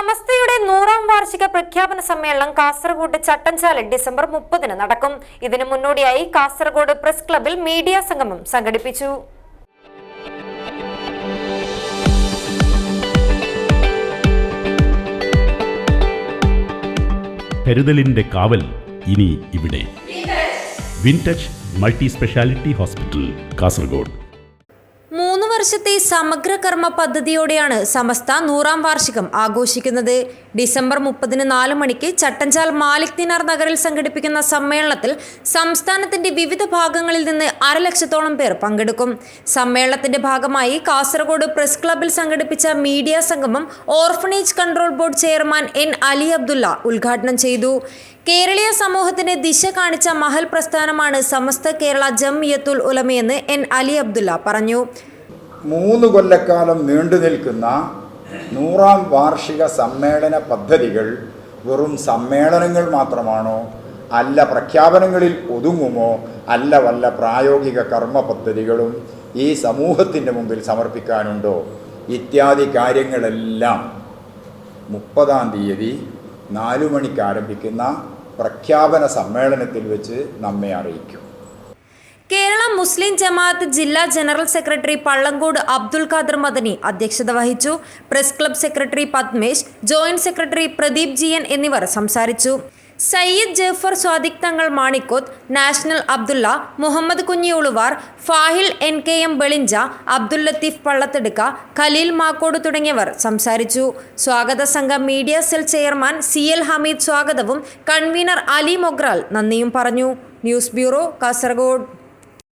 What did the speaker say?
സമസ്തയുടെ നൂറാം വാർഷിക പ്രഖ്യാപന സമ്മേളനം കാസർഗോഡ് ചട്ടഞ്ചാലിൽ ഡിസംബർ മുപ്പതിന് നടക്കും. ഇതിനു മുന്നോടിയായി കാസർഗോഡ് പ്രസ് ക്ലബിൽ മീഡിയ സംഗമം സംഘടിപ്പിച്ചു. കരുതലിന്റെ കാവൽ ഇനി ഇവിടെ. Wintouch multi speciality hospital Kasaragod. വർഷത്തെ സമഗ്ര കർമ്മ പദ്ധതിയോടെയാണ് സമസ്ത നൂറാം വാർഷികം ആഘോഷിക്കുന്നത്. ഡിസംബർ മുപ്പതിന് നാല് മണിക്ക് ചട്ടഞ്ചാൽ മാലിക് ദിനാർ നഗറിൽ സംഘടിപ്പിക്കുന്ന സമ്മേളനത്തിൽ സംസ്ഥാനത്തിന്റെ വിവിധ ഭാഗങ്ങളിൽ നിന്ന് അരലക്ഷത്തോളം പേർ പങ്കെടുക്കും. സമ്മേളനത്തിന്റെ ഭാഗമായി കാസർഗോഡ് പ്രസ് ക്ലബിൽ സംഘടിപ്പിച്ച മീഡിയ സംഗമം orphanage control board chairman N Ali Abdulla ഉദ്ഘാടനം ചെയ്തു. കേരളീയ സമൂഹത്തിന് ദിശ കാണിച്ച മഹൽ പ്രസ്ഥാനമാണ് സമസ്ത കേരള ജംഇയത്തുൽ ഉലമയെന്ന് എൻ അലി അബ്ദുള്ള പറഞ്ഞു. മൂന്ന് കൊല്ലക്കാലം നീണ്ടു നിൽക്കുന്ന നൂറാം വാർഷിക സമ്മേളന പദ്ധതികൾ വെറും സമ്മേളനങ്ങൾ മാത്രമാണോ? അല്ല പ്രഖ്യാപനങ്ങളിൽ ഒതുങ്ങുമോ? അല്ല വല്ല പ്രായോഗിക കർമ്മ പദ്ധതികളും ഈ സമൂഹത്തിന്റെ മുമ്പിൽ സമർപ്പിക്കാനുണ്ടോ? ഇത്യാദി കാര്യങ്ങളെല്ലാം മുപ്പതാം തീയതി നാലു മണിക്ക് ആരംഭിക്കുന്ന പ്രഖ്യാപന സമ്മേളനത്തിൽ വെച്ച് നമ്മെ അറിയിക്കും. കേരള മുസ്ലിം ജമാഅത്ത് ജില്ലാ ജനറൽ സെക്രട്ടറി പള്ളങ്കോട് അബ്ദുൽ ഖാദർ മദനി അധ്യക്ഷത വഹിച്ചു. Press club secretary Padmesh joint secretary Pradeep ജിയൻ എന്നിവർ സംസാരിച്ചു. Sayyid Jafar Sadiq Thangal Manikkoth national Abdulla Muhammed Kunhi Uluvar Fahil N K M Belinja Abdul Latheef Pallathadka Khaleel Makkode തുടങ്ങിയവർ സംസാരിച്ചു. സ്വാഗത സംഘം media cell chairman C L Hameed സ്വാഗതവും കൺവീനർ അലി മൊഗ്രാൽ നന്ദിയും പറഞ്ഞു. News bureau Kasaragod.